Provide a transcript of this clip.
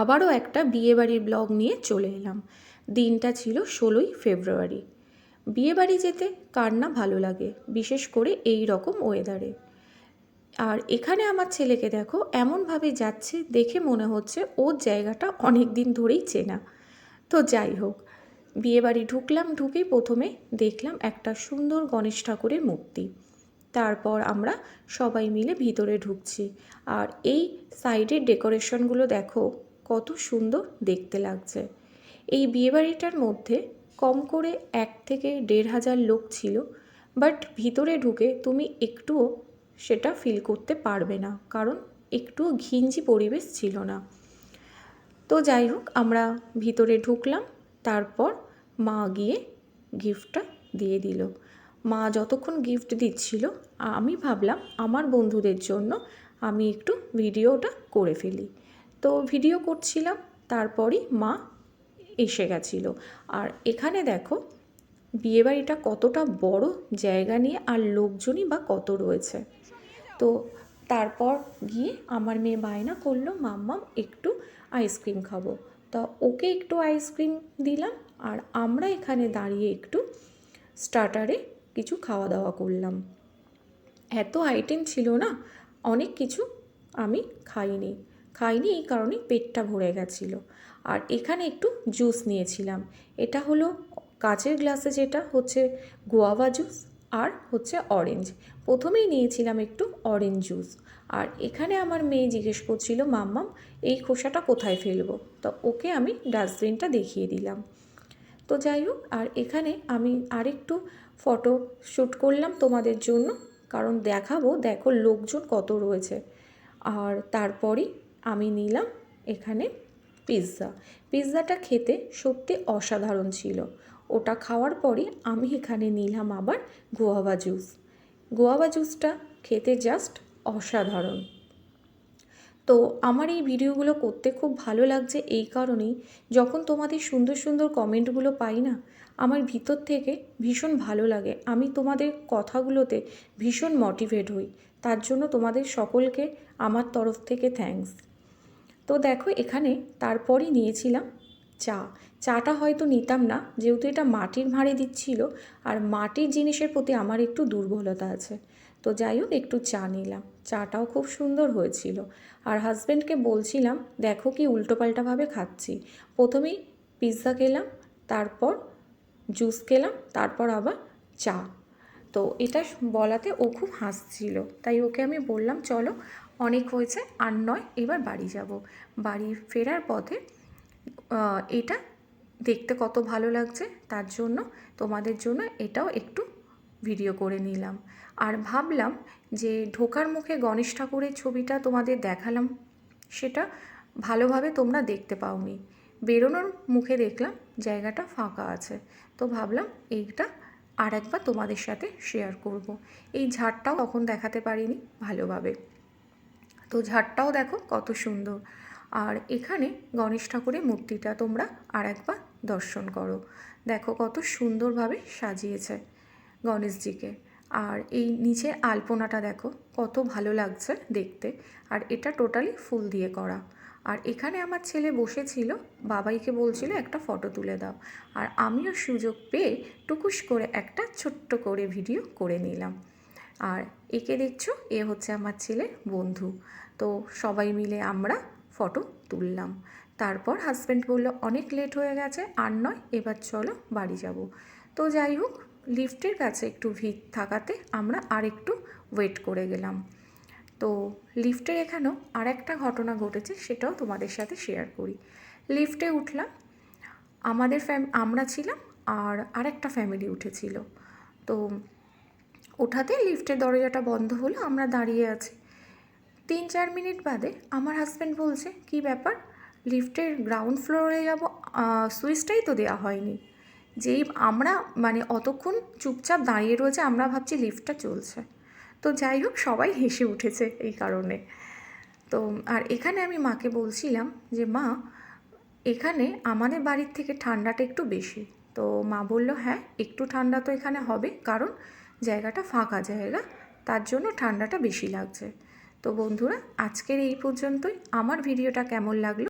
আবারও একটা বিয়েবাড়ির ব্লগ নিয়ে চলে এলাম। দিনটা ছিল ষোলোই ফেব্রুয়ারি। বিয়েবাড়ি যেতে কার না ভালো লাগে, বিশেষ করে এই রকম ওয়েদারে আর এখানে আমার ছেলেকে দেখো, এমনভাবে যাচ্ছে দেখে মনে হচ্ছে ওর জায়গাটা অনেক দিন ধরেই চেনা। তো যাই হোক, বিয়েবাড়ি ঢুকলাম ঢুকেই প্রথমে দেখলাম একটা সুন্দর গণেশ ঠাকুরের মূর্তি। তারপর আমরা সবাই মিলে ভিতরে ঢুকছি। আর এই সাইডের ডেকোরেশনগুলো দেখো কত সুন্দর দেখতে লাগছে। এই বিয়েবাড়িটার মধ্যে কম করে এক থেকে দেড় হাজার লোক ছিল, বাট ভিতরে ঢুকে তুমি একটুও সেটা ফিল করতে পারবে না, কারণ একটুও ঘিঞ্জি পরিবেশ ছিল না। তো যাই হোক, আমরা ভিতরে ঢুকলাম, তারপর মা গিয়ে গিফটটা দিয়ে দিল। মা যতক্ষণ গিফট দিচ্ছিল, আমি ভাবলাম আমার বন্ধুদের জন্য আমি একটু ভিডিওটা করে ফেলি। তো ভিডিও করছিলাম, তারপরই মা এসে গেছিল। আর এখানে দেখো, বিয়েবাড়িটা কতটা বড় জায়গা নিয়ে আর লোকজনই বা কত রয়েছে। তো তারপর গিয়ে আমার মেয়ে বায়না করল, মাম্মাম, একটু আইসক্রিম খাব। তা ওকে একটু আইসক্রিম দিলাম আর আমরা এখানে দাঁড়িয়ে একটু স্টার্টারে কিছু খাওয়া দাওয়া করলাম। এত আইটেম ছিল না, অনেক কিছু আমি খাইনি। খাইনি এই কারণে পেটটা ভরে গেছিল। আর এখানে একটু জুস নিয়েছিলাম। এটা হলো কাচের গ্লাসে যেটা হচ্ছে গোয়াভা জুস আর হচ্ছে অরেঞ্জ প্রথমেই নিয়েছিলাম একটু অরেঞ্জ জুস আর এখানে আমার মেয়ে জিজ্ঞেস করছিল, মাম্মাম, এই খোসাটা কোথায় ফেলব? তো ওকে আমি ডাস্টবিনটা দেখিয়ে দিলাম। তো যাই হোক, আর এখানে আমি আরেকটু ফটো শ্যুট করলাম তোমাদের জন্য। কারণ দেখাবো, দেখো লোকজন কত রয়েছে। আর তারপরই আমি নিলাম এখানে পিৎজা। পিৎজাটা খেতে সত্যি অসাধারণ ছিল। ওটা খাওয়ার পরে আমি এখানে নিলাম আবার গোয়াবা জুস। গোয়াবা জুসটা খেতে জাস্ট অসাধারণ। তো আমার এই ভিডিওগুলো করতে খুব ভালো লাগছে এই কারণেই যখন তোমাদের সুন্দর সুন্দর কমেন্টগুলো পাই না, আমার ভিতর থেকে ভীষণ ভালো লাগে। আমি তোমাদের কথাগুলোতে ভীষণ মোটিভেট হই। তার জন্য তোমাদের সকলকে আমার তরফ থেকে থ্যাঙ্কস তো দেখো এখানে তারপরই নিয়েছিলাম চা। চাটা হয়তো নিতাম না, যেহেতু এটা মাটির ভাঁড়ে দিচ্ছিল, আর মাটির জিনিসের প্রতি আমার একটু দুর্বলতা আছে। তো যাই হোক, একটু চা নিলাম। চাটাও খুব সুন্দর হয়েছিল। আর হাজব্যান্ডকে বলছিলাম, দেখো কি উল্টোপাল্টাভাবে খাচ্ছি। প্রথমেই পিৎজা খেলাম, তারপর জুস খেলাম, তারপর আবার চা। তো এটা বলাতে ও খুব হাসছিল। তাই ওকে আমি বললাম, চলো অনেক হয়েছে, আর নয়, এবার বাড়ি যাব। বাড়ি ফেরার পথে এটা দেখতে কত ভালো লাগছে, তার জন্য, তোমাদের জন্য এটাও একটু ভিডিও করে নিলাম। আর ভাবলাম যে ঢোকার মুখে গণেশ ঠাকুরের ছবিটা তোমাদের দেখালাম, সেটা ভালোভাবে তোমরা দেখতে পাওনি। বেরোনোর মুখে দেখলাম জায়গাটা ফাঁকা আছে, তো ভাবলাম এইটা আর একবার তোমাদের সাথে শেয়ার করব। এই ঝাড়টাও তখন দেখাতে পারিনি ভালোভাবে। তো ঝাড়টাও দেখো কত সুন্দর। আর এখানে গণেশ ঠাকুরের মূর্তিটা তোমরা আর একবার দর্শন করো। দেখো কত সুন্দরভাবে সাজিয়েছে গণেশজিকে। আর এই নিচে আলপনাটা দেখো কত ভালো লাগছে দেখতে। আর এটা টোটালি ফুল দিয়ে করা। আর এখানে আমার ছেলে বসেছিল, বাবাইকে বলছিল, একটা ফটো তুলে দাও। আর আমিও সুযোগ পেয়ে টুকুস করে একটা ছোট্ট করে ভিডিও করে নিলাম। আর একে দেখছ, এ হচ্ছে আমার ছেলের বন্ধু। তো সবাই মিলে আমরা ফটো তুললাম। তারপর হাজব্যান্ড বলল, অনেক লেট হয়ে গেছে, আর নয়, এবার চলো বাড়ি যাব। তো যাই হোক লিফটের কাছে একটু ভিড় থাকাতে আমরা আর একটু ওয়েট করে গেলাম। তো লিফটের এখানেও আর একটা ঘটনা ঘটেছে, সেটাও তোমাদের সাথে শেয়ার করি। লিফটে উঠলাম, আমাদের ফ্যাম আমরা ছিলাম আর আরেকটা ফ্যামিলি উঠেছিল। তো ওঠাতে লিফটের দরজাটা বন্ধ হলো, আমরা দাঁড়িয়ে আছি। তিন চার মিনিট বাদে আমার হাজব্যান্ড বলছে, কি ব্যাপার? লিফটের গ্রাউন্ড ফ্লোরে যাব? সুইচটাই তো দেওয়া হয়নি। যেই আমরা মানে অতক্ষণ চুপচাপ দাঁড়িয়ে রয়েছে, আমরা ভাবছি লিফটটা চলছে। তো যাই হোক, সবাই হেসে উঠেছে এই কারণে। তো, আর এখানে আমি মাকে বলছিলাম যে, মা, এখানে আমাদের বাড়ির থেকে ঠান্ডাটা একটু বেশি। তো মা বলল হ্যাঁ একটু ঠান্ডা তো এখানে হবে, কারণ জায়গাটা ফাঁকা জায়গা, তার জন্য ঠান্ডাটা বেশি লাগছে। তো বন্ধুরা, আজকের এই পর্যন্তই। আমার ভিডিওটা কেমন লাগল?